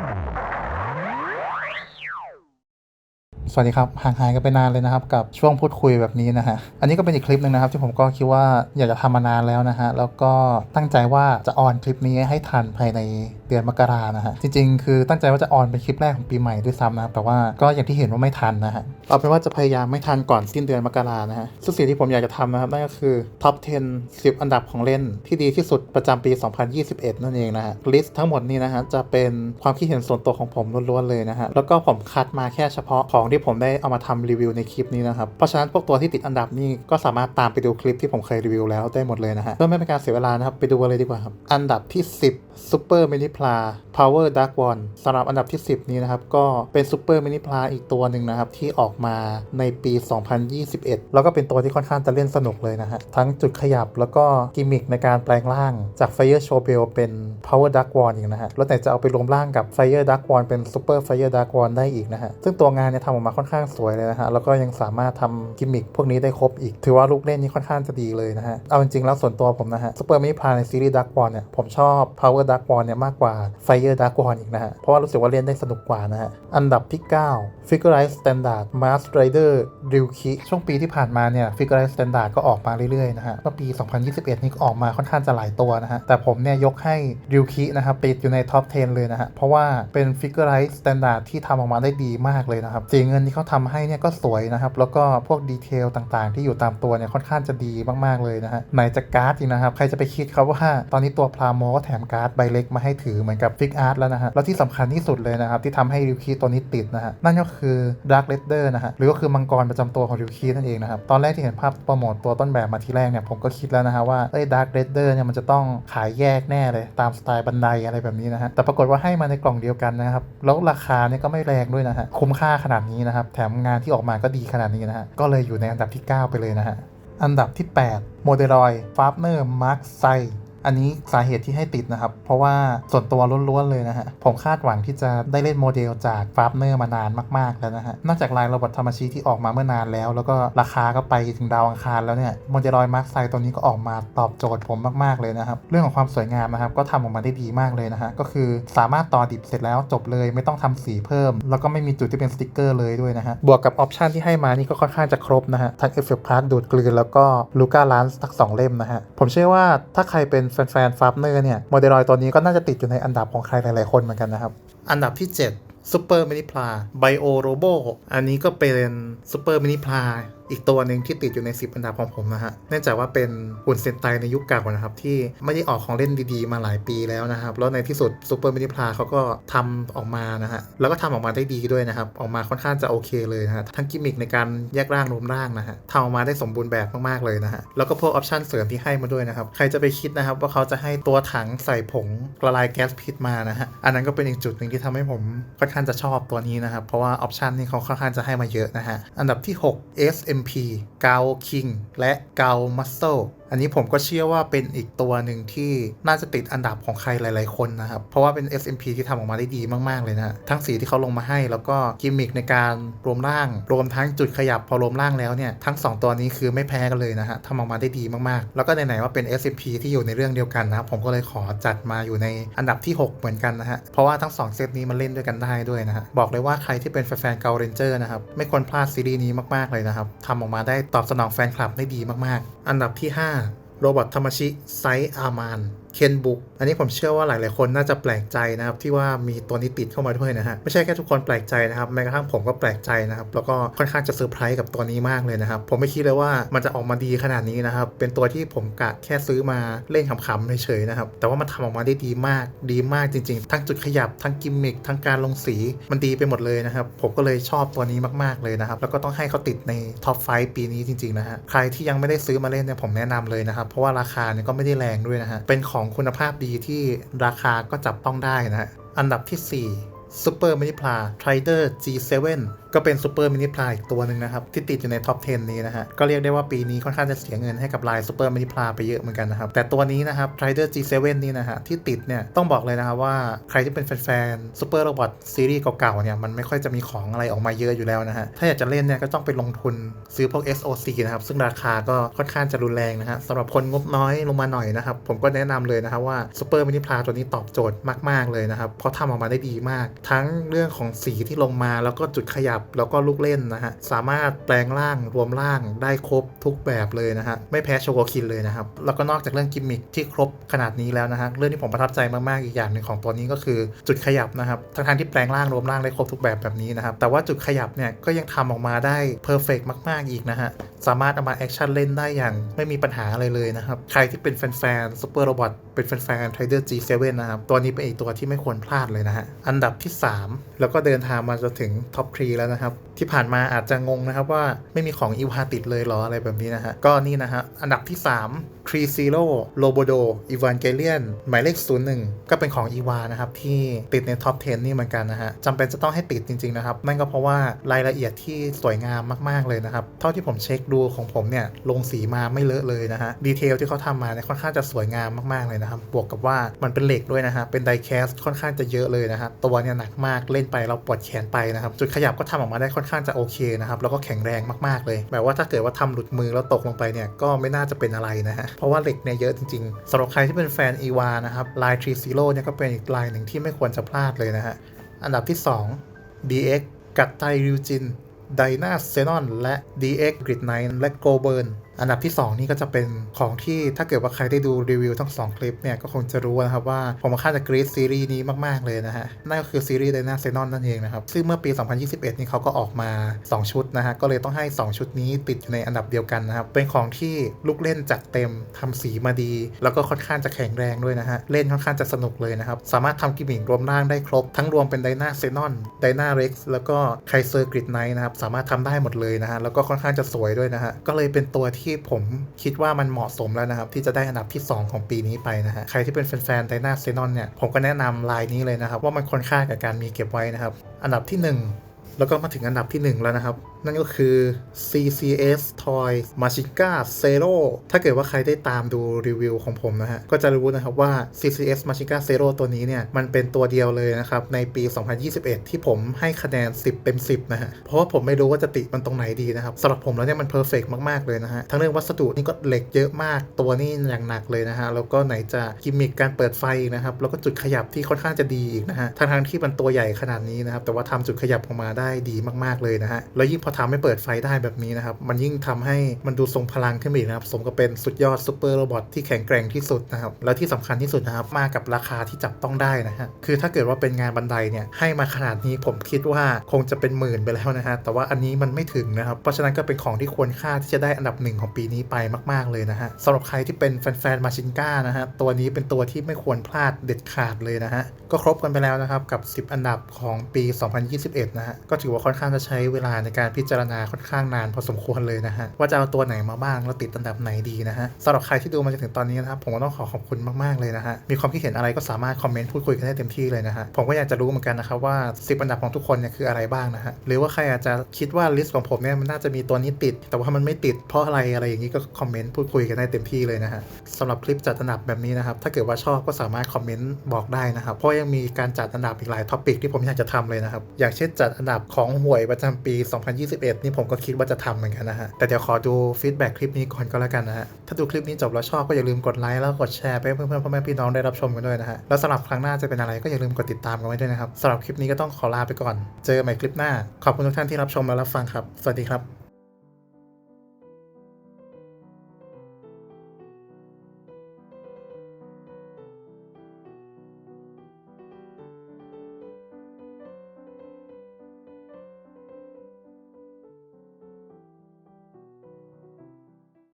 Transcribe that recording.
Thank you. สวัสดีครับห่างหายกันไปนานเลยนะครับ กับช่วงพูดคุยแบบนี้นะฮะอันนี้ก็เป็นอีกคลิปหนึ่งนะครับที่ผมก็คิดว่าอยากจะทำมานานแล้วนะฮะแล้วก็ตั้งใจว่าจะออนคลิปนี้ให้ทันภายในเดือนมกรานะฮะจริงๆ คือตั้งใจว่าจะออนเป็นคลิปแรกของปีใหม่ด้วยซ้ำนะแต่ว่าก็อย่างที่เห็นว่าไม่ทันนะฮะเอาเป็นว่าจะพยายามไม่ทันก่อนสิ้นเดือนมกรานะฮะซึ่งสิ่งที่ผมอยากจะทำนะครับนั่นก็คือท็อป 10 10 อันดับของเล่นที่ดีที่สุดประจำปี 2021 นั่นเองนะฮะลิสต์ทั้งหมดนี้นะฮะจะเป็นความคิดเห็นส่วนตัวของผมล้วนๆเลยนะฮะแล้วก็ผมคัดมาแค่เฉพาะของที่ผมได้เอามาทำรีวิวในคลิปนี้นะครับ เพราะฉะนั้นพวกตัวที่ติดอันดับนี้ก็สามารถตามไปดูคลิปที่ผมเคยรีวิวแล้วได้หมดเลยนะฮะเพื่อไม่เป็นการเสียเวลานะครับไปดูกันเลยดีกว่าครับ อันดับที่ 10 Super Mini Pla Power Dark One สำหรับอันดับที่ 10 นี้นะครับก็เป็น Super Mini Pla อีกตัวหนึ่งนะครับที่ออกมาในปี 2021 แล้วก็เป็นตัวที่ค่อนข้างจะเล่นสนุกเลยนะฮะทั้งจุดขยับแล้วก็กิมมิคในการแปลงร่างจาก Fire Show Bell เป็น Power Dark One อีกนะฮะแล้วแต่จะเอาไปรวมร่างกับ Fire Dark One เป็น Super Fire Dark One ได้อีกนะฮะซึ่งตัวงานเนี่ยทำออกมาค่อนข้างสวยเลยนะฮะแล้วก็ยังสามารถทำกิมมิคพวกนี้ได้ครบอีก ถือว่าลูกเล่นนี้ค่อนข้างจะดีเลยนะฮะ เอาจริงๆแล้วส่วนตัวผมนะฮะ Super Mini Pla ในซีรีส์ Dark One เนี่ยผมชอบ Power Dark One เนี่ยมากกว่า Fire Dark One อีกนะฮะ เพราะว่ารู้สึกว่าเล่นได้สนุกกว่านะฮะ อันดับที่ 9 Figurize Standard Mask Rider r y u k i ช่วงปีที่ผ่านมาเนี่ย Figurize Standard ก็ออกมาเรื่อยๆนะฮะเมื่อปี 2021 นี่ก็ออกมาค่อนข้างจะหลายตัวนะฮะ แต่ผมเนี่ยยกให้ r y u k i นะครับติดอยู่ในท็อป 10 เลยนะฮะ เพราะว่าเป็น Figurize Standard ที่ทำออกมาได้ดีมากเลยนะครับสีเงินนที่เขาทำให้เนี่ยก็สวยนะครับ แล้วก็พวกดีเทลต่างๆ ที่อยู่ตามตัวเนี่ยค่อนข้างจะดีมากๆเลยนะฮะไหนจะการ์ดอีกนะครับ ใครจะไปคิดครับว่าตอนนี้ตัวพลาโมก็แถมการ์ดใบเล็กมาให้ถือเหมือนกับฟิกอาร์ตแล้วนะฮะแล้วที่สำคัญที่สุดเลยนะครับที่ทำให้ริวคีตัวนี้ติดนะฮะนั่นก็คือ Dark r a d e r นะฮะหรือก็คือมังกรประจำตัวของริวคีนั่นเองนะครับตอนแรกที่เห็นภาพโปรโมทตัวต้นแบบมาทีแรกเนี่ยผมก็คิดแล้วนะฮะว่าเอ้ย Dark r a d e r เนี่ยมันจะต้องขายแยกแน่เลยตามสไตล์บันไดอะไรแบบนี้นะฮะแต่ปรากฏว่าให้มาในกล่องเดียวกันนะครับแล้วราคาเนี่ยก็ไม่แรงด้วยนะฮะคุ้มค่าขนาดนี้นะนะครับ แถมงานที่ออกมาก็ดีขนาดนี้นะฮะ ก็เลยอยู่ในอันดับที่ 9 ไปเลยนะฮะ อันดับที่8โมเดลอยฟาร์เนอร์มาร์คไซ อันนี้สาเหตุที่ให้ติดนะครับ เพราะว่าส่วนตัวล้วนๆเลยนะฮะ ผมคาดหวังที่จะได้เล่นโมเดลจากฟาร์เนอร์มานานมากๆแล้วนะฮะ นอกจากลายโรบอทธรรมชีที่ออกมาเมื่อนานแล้ว แล้วก็ราคาก็ไปถึงดาวอังคารแล้วเนี่ยโมเดลอยมาร์คไซตัวนี้ก็ออกมาตอบโจทย์ผมมากๆเลยนะครับ เรื่องของความสวยงามนะครับก็ทำออกมาได้ดีมากเลยนะฮะ ก็คือสามารถต่อดิบเสร็จแล้วจบเลยไม่ต้องทำสีเพิ่ม แล้วก็ไม่มีจุดที่เป็นสติกเกอร์เลยด้วยนะฮะ บวกกับออปชันที่ให้มานี่ก็ค่อนข้างจะครบนะฮะ ทั้งเอฟเฟกต์พาร์ดูดกลืนแล้วก็ลูก้าลานส์ทั้งสองเล่มนะฮะ ผมเชื่อว่าถ้าใครเป็นแฟนๆฟาร์เนอร์เนี่ยโมเดลอยตัวนี้ก็น่าจะติดอยู่ในอันดับของใครหลายๆคนเหมือนกันนะครับ อันดับที่ 7 ซูเปอร์มินิพลาไบโอโรโบอันนี้ก็เป็นซูเปอร์มินิพลาอีกตัวหนึ่งที่ติดอยู่ใน 10 อันดับของผมนะฮะ เนื่องจากว่าเป็นหุ่นเซนไตในยุคเก่านะครับ ที่ไม่ได้ออกของเล่นดีๆ มาหลายปีแล้วนะครับ แล้วในที่สุดซูเปอร์มินิพลาเขาก็ทำออกมานะฮะ แล้วก็ทำออกมาได้ดีด้วยนะครับ ออกมาค่อนข้างจะโอเคเลยนะฮะ ทั้งกิมมิคในการแยกร่างรวมร่างนะฮะทำออกมาได้สมบูรณ์แบบมากๆเลยนะฮะ แล้วก็พวกออปชั่นเสริมที่ให้มาด้วยนะครับ ใครจะไปคิดนะครับว่าเขาจะให้ตัวถังใส่ผงละลายแก๊สพิษมานะฮะ อันนั้นก็เป็นอีกจุดหนึ่งที่ทำให้ผมค่อนข้างจะชอบตัวนี้นะครับ เพราะว่าออปชันนี่เขาค่อนข้างจะให้มาเยอะนะฮะ อันดับที่ 6 SMP กาคิงและกามัสเซล อันนี้ผมก็เชื่อว่าเป็นอีกตัวหนึ่งที่น่าจะติดอันดับของใครหลาย ๆ คนนะครับ เพราะว่าเป็น SMP ที่ทำออกมาได้ดีมาก ๆ เลยนะ ทั้งสีที่เขาลงมาให้แล้วก็กิมมิคในการรวมร่าง รวมทั้งจุดขยับพอรวมร่างแล้วเนี่ย ทั้ง 2 ตัวนี้คือไม่แพ้กันเลยนะฮะทำออกมาได้ดีมาก ๆ แล้วก็ไหน ๆ ว่าเป็น SMP ที่อยู่ในเรื่องเดียวกันนะครับผมก็เลยขอจัดมาอยู่ในอันดับที่ 6 เหมือนกันนะฮะ เพราะว่าทั้ง 2 เซตนี้มันเล่นด้วยกันได้ด้วยนะฮะ บอกเลยว่าใครที่เป็นแฟนๆเกาเรนเจอร์นะครับไม่ควรพลาดซีรีส์นี้มากๆเลยนะครับทำออกมาได้ตอบสนองแฟนคลับได้ดีมากๆ อันดับที่ 5 โรบอทธรรมชิไซอามาน เคนบุกอันนี้ผมเชื่อว่าหลายๆคนน่าจะแปลกใจนะครับที่ว่ามีตัวนี้ติดเข้ามาด้วยนะฮะไม่ใช่แค่ทุกคนแปลกใจนะครับแม้กระทั่งผมก็แปลกใจนะครับแล้วก็ค่อนข้างจะเซอร์ไพรส์กับตัวนี้มากเลยนะครับผมไม่คิดเลยว่ามันจะออกมาดีขนาดนี้นะครับเป็นตัวที่ผมกะแค่ซื้อมาเล่นขำๆเฉยๆนะครับแต่ว่ามันทำออกมาได้ดีมากดีมากจริง ๆ ทั้งจุดขยับทั้งกิมมิคทั้งการลงสีมันดีไปหมดเลยนะครับผมก็เลยชอบตัวนี้มากๆเลยนะครับแล้วก็ต้องให้เขาติดในท็อปไฟปีนี้จริงๆนะฮะใครที่ยังไม่ได้ซื้อมาเล่นเนี่ยผมแนะนำเลยนะครับเพราะว่าราคาเนี่ยก็ไม่ได้แรงด้วยนะฮะเป็นของคุณภาพดีที่ราคาก็จับต้องได้นะฮะอันดับที่ 4 Super Mini Pla Trader G7 ก็เป็นซูเปอร์มินิพลาอีกตัวหนึ่งนะครับ ที่ติดอยู่ในท็อป 10 นี้นะฮะ ก็เรียกได้ว่าปีนี้ค่อนข้างจะเสียเงินให้กับลายซูเปอร์มินิพลาไปเยอะเหมือนกันนะครับ แต่ตัวนี้นะครับ Trader G7 นี่นะฮะ ที่ติดเนี่ย ต้องบอกเลยนะครับว่าใครที่เป็นแฟนๆซูเปอร์โรบอทซีรีส์เก่าๆเนี่ยมันไม่ค่อยจะมีของอะไรออกมาเยอะอยู่แล้วนะฮะถ้าอยากจะเล่นเนี่ยก็ต้องไปลงทุนซื้อพวก SOC นะครับซึ่งราคาก็ค่อนข้างจะรุนแรงนะฮะสำหรับคนงบน้อยลงมาหน่อยนะครับผมก็แนะนำเลยนะครับว่าซูเปอร์มินิพลาตัวนี้ตอบโจทย์มาก ๆเลยนะครับเพราะทำออกมาได้ดีมาก ทั้งเรื่องของสีที่ลงมาแล้วก็จุดขยับแล้วก็ลูกเล่นนะฮะ สามารถแปลงร่างรวมร่างได้ครบทุกแบบเลยนะฮะ ไม่แพ้โชโกคินเลยนะครับ แล้วก็นอกจากเรื่องกิมมิคที่ครบขนาดนี้แล้วนะฮะ เรื่องที่ผมประทับใจมาก ๆ อีกอย่างหนึ่งของตัวนี้ก็คือจุดขยับนะครับทั้งทที่แปลงร่างรวมร่างได้ครบทุกแบบแบบนี้นะครับ แต่ว่าจุดขยับเนี่ยก็ยังทำออกมาได้เพอร์เฟกมาก ๆ อีกนะฮะ สามารถเอามาแอคชั่นเล่นได้อย่างไม่มีปัญหาอะไรเลยนะครับ ใครที่เป็นแฟนๆซูเปอร์โรบอทเป็นแฟนๆ Trader G7 นะครับ ตัวนี้เป็นอีกตัวที่ไม่ควรพลาดเลยนะฮะ อันดับที่ 3 แล้วก็เดินทางมาจนถึงท็อปทรีแล้วนะครับ ที่ผ่านมาอาจจะงงนะครับว่าไม่มีของอีวาติดเลยหรออะไรแบบนี้นะฮะก็นี่นะฮะอันดับที่ 3ทรีซีโร่โลโบโดอีวานเกเลียนหมายเลข 01 ก็เป็นของอีวานนะครับ ที่ติดในท็อป 10 นี่เหมือนกันนะฮะจำเป็นจะต้องให้ติดจริง ๆ นะครับ นั่นก็เพราะว่ารายละเอียดที่สวยงามมากๆเลยนะครับ เท่าที่ผมเช็คดูของผมเนี่ย ลงสีมาไม่เลอะเลยนะฮะ ดีเทลที่เขาทำมาเนี่ยค่อนข้างจะสวยงามมากๆเลยนะครับ บวกกับว่ามันเป็นเหล็กด้วยนะฮะ เป็นไดแคสค่อนข้างจะเยอะเลยนะฮะตัวเนี่ยหนักมากเล่นไปเราปวดแขนไปนะครับจุดขยับก็ทำออกมาได้ค่อนข้างจะโอเคนะครับแล้วก็แข็งแรงมากๆเลยแบบว่าถ้าเกิดว่าทำหลุดมือแล้วตกลงไปเนี่ยก็ไม่น่าจะเป็นอะไรนะฮะเพราะว่าเหล็กเนี่ยเยอะจริงๆสำหรับใครที่เป็นแฟนอีวานะครับลายทรีซิโร่เนี่ยก็เป็นอีกลายหนึ่งที่ไม่ควรจะพลาดเลยนะฮะอันดับที่ 2 DX กัตไตริวจินไดนาเซนอนและ DX กริดไนและโกเบิร์น อันดับที่ 2 นี่ก็จะเป็นของที่ถ้าเกิดว่าใครได้ดูรีวิวทั้ง 2 คลิปเนี่ยก็คงจะรู้นะครับว่าผมค่าจะกรีดซีรีส์นี้มากๆเลยนะฮะนั่นก็คือซีรีส์ไดนาเซนอนนั่นเองนะครับซึ่งเมื่อปี 2021 นี่เขาก็ออกมา 2 ชุดนะฮะก็เลยต้องให้ 2 ชุดนี้ติดอยู่ในอันดับเดียวกันนะครับเป็นของที่ลูกเล่นจัดเต็มทำสีมาดี แล้วก็ค่อนข้างจะแข็งแรงด้วยนะฮะเล่นค่อนข้างจะสนุกเลยนะครับสามารถทำกิมมิครวมร่างได้ครบ ทั้งรวมเป็นไดนาเซนอนไดนาเร็กซ์แล้วก็ไคเซอร์กริดไนท์นะครับสามารถทำได้หมดเลยนะฮะแล้วก็ค่อนข้างจะสวยด้วยนะฮะก็เลยเป็นตัวที่ผมคิดคิดว่ามันเหมาะสมแล้วนะครับ ที่จะได้อันดับที่ 2 ของปีนี้ไปนะฮะใครที่เป็นแฟนๆไดนาเซนอนเนี่ยผมก็แนะนำลายนี้เลยนะครับ ว่ามันค่อนข้างกับการมีเก็บไว้นะครับ อันดับที่ 1 แล้วก็มาถึงอันดับที่ 1 แล้วนะครับ นั่นก็คือ CCS Toy m a c h i k a Zero ถ้าเกิดว่าใครได้ตามดูรีวิวของผมนะฮะ ก็จะรู้นะครับว่า CCS m a c h i k a Zero ตัวนี้เนี่ย มันเป็นตัวเดียวเลยนะครับ ในปี 2021 ที่ผมให้คะแนน 10 เต็ม 10 นะฮะ เพราะว่าผมไม่รู้ว่าจะติมันตรงไหนดีนะครับสำหรับผมแล้วเนี่ยมันเพอร์เฟกมาก ๆ เลยนะฮะ ทั้งเรื่องวัสดุนี่ก็เหล็กเยอะมากตัวนี้อย่างหนักเลยนะฮะ แล้วก็ไหนจะกิมมิคการเปิดไฟนะครับแล้วก็จุดขยับที่ค่อนข้างจะดีอีกนะฮะทั้งๆที่มันตัวใหญ่ขนาดนี้นะครับแต่ว่าทำจุดขยับออกมาได้ดีมากๆเลยนะฮะแล้วยิ่งพอทำให้เปิดไฟได้แบบนี้นะครับ มันยิ่งทำให้มันดูทรงพลังขึ้นไปอีกนะครับ สมกับเป็นสุดยอดซูเปอร์โรบอทที่แข็งแกร่งที่สุดนะครับ แล้วที่สำคัญที่สุดนะครับ มากับราคาที่จับต้องได้นะฮะ คือถ้าเกิดว่าเป็นงานบันไดเนี่ย ให้มาขนาดนี้ผมคิดว่าคงจะเป็นหมื่นไปแล้วนะฮะ แต่ว่าอันนี้มันไม่ถึงนะครับ เพราะฉะนั้นก็เป็นของที่ควรค่าที่จะได้อันดับหนึ่งของปีนี้ไปมาก ๆเลยนะฮะสำหรับใครที่เป็นแฟนๆมาชินก้านะฮะ ตัวนี้เป็นตัวที่ไม่ควรพลาดเด็ดขาดเลยนะฮะ ก็ครบกันไปแล้วนะครับกับ 10 อันดับของปี 2021 นะฮะ ก็ถือว่าค่อนข้างจะใช้เวลาในการพิจารณาค่อนข้างนานพอสมควรเลยนะฮะว่าจะเอาตัวไหนมาบ้างแล้วติดอันดับไหนดีนะฮะสำหรับใครที่ดูมาจนถึงตอนนี้นะครับผมก็ต้องขอขอบคุณมากๆเลยนะฮะมีความคิดเห็นอะไรก็สามารถคอมเมนต์พูดคุยกันได้เต็มที่เลยนะฮะผมก็อยากจะรู้เหมือนกันนะครับว่า10อันดับของทุกคนเนี่ยคืออะไรบ้างนะฮะหรือว่าใครอาจจะคิดว่าลิสต์ของผมเนี่ยมันน่าจะมีตัวนี้ติด แต่ว่ามันไม่ติดเพราะอะไรอะไรอย่างนี้ก็คอมเมนต์พูดคุยกันได้เต็มที่เลยนะฮะสำหรับคลิปจัดอันดับแบบนี้นะครับถ้าเกิดว่าชอบก็สามารถคอมเมนต์บอกได้นะครับเพราะยังมีการจัดอันดับอีกหลายท็อปิกที่ผมอยากจะทำเลยนะครับอย่างเช่นจัดอันดับของหวยประจำปี21 นี่ผมก็คิดว่าจะทำเหมือนกันนะฮะ แต่เดี๋ยวขอดูฟีดแบ็กคลิปนี้ก่อนก็แล้วกันนะฮะ ถ้าดูคลิปนี้จบแล้วชอบก็อย่าลืมกดไลค์แล้วกดแชร์ไปให้เพื่อนๆพ่อแม่พี่น้องได้รับชมกันด้วยนะฮะ แล้วสำหรับครั้งหน้าจะเป็นอะไรก็อย่าลืมกดติดตามกันไว้ด้วยนะครับสำหรับคลิปนี้ก็ต้องขอลาไปก่อน เจอกันใหม่คลิปหน้า ขอบคุณทุกท่านที่รับชมและรับฟังครับ สวัสดีครับ